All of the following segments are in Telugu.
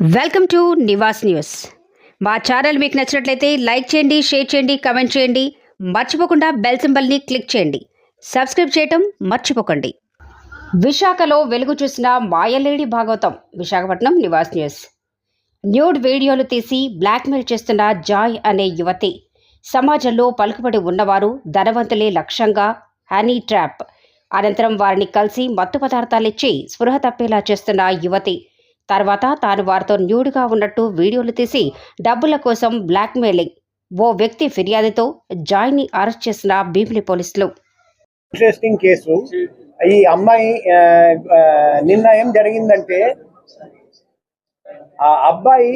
Welcome to Nivas news. మా ఛానల్ మీకు నచ్చినట్లయితే లైక్ చేయండి షేర్ చేయండి కమెంట్ చేయండి. మర్చిపోకుండా బెల్ సింబల్ని క్లిక్ చేయండి. సబ్స్క్రైబ్ చేయటం మర్చిపోకండి. విశాఖలో వెలుగు చూసిన మాయలేడి భాగవతం విశాఖపట్నం నివాస్ న్యూస్. న్యూడ్ వీడియోలు తీసి బ్లాక్మెయిల్ చేస్తున్న జాయ్ అనే యువతి. సమాజంలో పలుకుబడి ఉన్నవారు ధనవంతులే లక్ష్యంగా హనీ ట్రాప్. అనంతరం వారిని కలిసి మత్తు పదార్థాలిచ్చి స్పృహ తప్పేలా చేస్తున్న యువతి. తర్వాత తాను వారితో న్యూడ్గా ఉన్నట్టు వీడియోలు తీసి డబ్బుల కోసం బ్లాక్మెయిలింగ్ ఓ వ్యక్తి ఫిర్యాదుతో జాయ్ని అరెస్ట్ చేసిన భీమిలి పోలీసులు. Interesting case. ఈ అమ్మాయి నిన్న ఏం జరిగిందంటే ఆ అబ్బాయి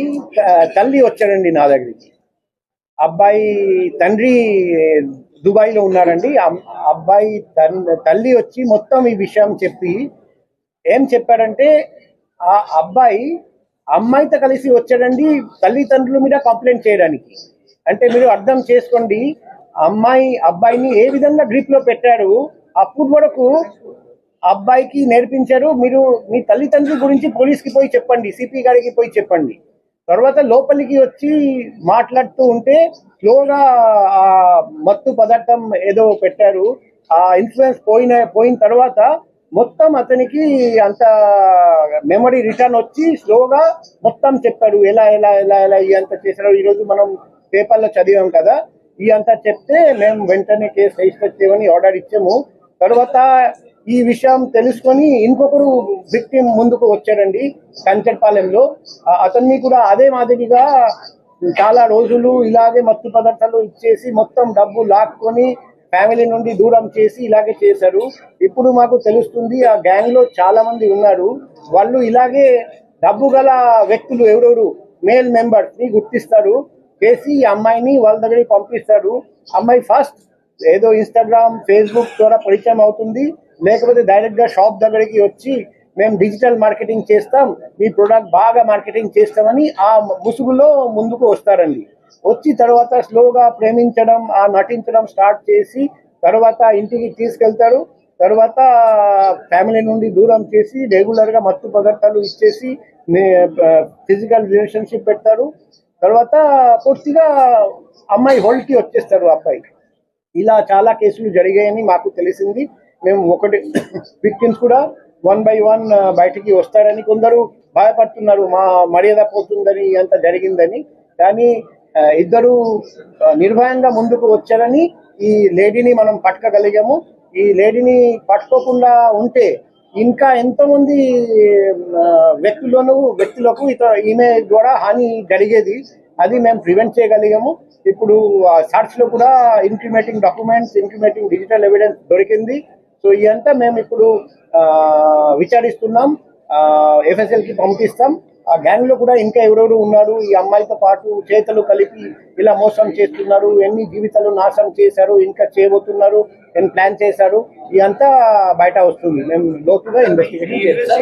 తల్లి వచ్చాడండి నా దగ్గరికి. అబ్బాయి తండ్రి దుబాయ్లో ఉన్నారండి అబ్బాయి తన్- తల్లి వచ్చి మొత్తం ఈ విషయం చెప్పి ఏం చెప్పాడంటే ఆ అబ్బాయి అమ్మాయితో కలిసి వచ్చాడండి తల్లిదండ్రుల మీద కంప్లైంట్ చేయడానికి. అంటే మీరు అర్థం చేసుకోండి అమ్మాయి అబ్బాయిని ఏ విధంగా గ్రిప్లో పెట్టారు అప్పుడు వరకు అబ్బాయికి నేర్పించారు. మీరు మీ తల్లిదండ్రుల గురించి పోలీస్కి పోయి చెప్పండి సిపి గారికి పోయి చెప్పండి. తర్వాత లోపలికి వచ్చి మాట్లాడుతూ ఉంటే స్లోగా ఆ మత్తు పదార్థం ఏదో పెట్టారు. ఆ ఇన్ఫ్లుయెన్స్ పోయిన పోయిన తర్వాత మొత్తం అతనికి అంత మెమరీ రిటర్న్ వచ్చి స్లోగా మొత్తం చెప్పాడు. ఎలా ఎలా ఎలా ఎలా ఈ అంత చేశారు ఈరోజు మనం పేపర్లో చదివాం కదా. ఈ అంతా చెప్తే మేము వెంటనే కేసు రిజిస్టర్ చేయమని ఆర్డర్ ఇచ్చాము. తర్వాత ఈ విషయం తెలుసుకొని ఇంకొకరు విక్టిమ్ ముందుకు వచ్చారండి కంచర్పాలెంలో. అతన్ని కూడా అదే మాదిరిగా చాలా రోజులు ఇలాగే మత్తు పదార్థాలు ఇచ్చేసి మొత్తం డబ్బు లాక్కొని ఫ్యామిలీ నుండి దూరం చేసి ఇలాగే చేశారు. ఇప్పుడు మాకు తెలుస్తుంది ఆ గ్యాంగ్లో చాలా మంది ఉన్నారు. వాళ్ళు ఇలాగే డబ్బు గల వ్యక్తులు ఎవరెవరు? మేల్ మెంబర్స్ని గుర్తిస్తారు. చేసి ఈ అమ్మాయిని వాళ్ళ దగ్గరికి పంపిస్తారు. అమ్మాయి ఫస్ట్ ఏదో ఇన్స్టాగ్రామ్ ఫేస్బుక్ ద్వారా పరిచయం అవుతుంది. లేకపోతే డైరెక్ట్గా షాప్ దగ్గరికి వచ్చి మేము డిజిటల్ మార్కెటింగ్ చేస్తాం మీ ప్రొడక్ట్ బాగా మార్కెటింగ్ చేస్తామని ఆ ముసుగులో ముందుకు వస్తారండి. వచ్చి తర్వాత స్లోగా ప్రేమించడం ఆ నటించడం స్టార్ట్ చేసి తర్వాత ఇంటికి తీసుకెళ్తారు. తర్వాత ఫ్యామిలీ నుండి దూరం చేసి రెగ్యులర్గా మత్తు పదార్థాలు ఇచ్చేసి ఫిజికల్ రిలేషన్షిప్ పెడతారు. తర్వాత పూర్తిగా అమ్మాయి హోల్డ్కి వచ్చేస్తారు అబ్బాయి. ఇలా చాలా కేసులు జరిగాయని మాకు తెలిసింది. మేము ఒకటి విక్టిమ్స్ కూడా వన్ బై వన్ బయటికి వస్తారని కొందరు భయపడుతున్నారు మా మర్యాద పోతుందని అంత జరిగిందని. కానీ ఇద్దరు నిర్భయంగా ముందుకు వచ్చారని ఈ లేడీని మనం పట్టుకోగలిగాము. ఈ లేడీని పట్టుకోకుండా ఉంటే ఇంకా ఎంతోమంది వ్యక్తులను వ్యక్తులకు ఇతర ఈమె ద్వారా హాని జరిగేది. అది మేము ప్రివెంట్ చేయగలిగాము. ఇప్పుడు సర్చ్లో కూడా incriminating documents incriminating digital evidence దొరికింది. సో ఇదంతా మేము ఇప్పుడు ఆ, విచారిస్తున్నాం. ఎఫ్ఎస్ఎల్కి పంపిస్తాం. ఆ గ్యాంగ్లో కూడా ఇంకా ఎవరెవరు ఉన్నారు ఈ అమ్మాయితో పాటు చేతులు కలిపి ఇలా మోసం చేస్తున్నారు ఎన్ని జీవితాలు నాశనం చేశారు ఇంకా చేయబోతున్నారు ఎన్ని ప్లాన్ చేశారు ఇదంతా బయట వస్తుంది. మేము లోతుగా ఇన్వెస్టిగేషన్ చేస్తాం.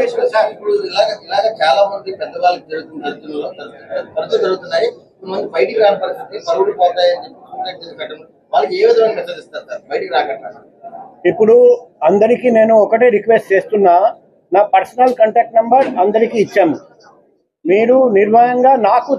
వాళ్ళకి ఏ విధమైన మెసేజ్ ఇస్తారు సార్? బయటికి రాకుండా. ఇప్పుడు అందరికీ నేను ఒకటే రిక్వెస్ట్ చేస్తున్నా నా పర్సనల్ కాంటాక్ట్ నంబర్ అందరికీ ఇచ్చాము. మీరు నిర్భయంగా నాకు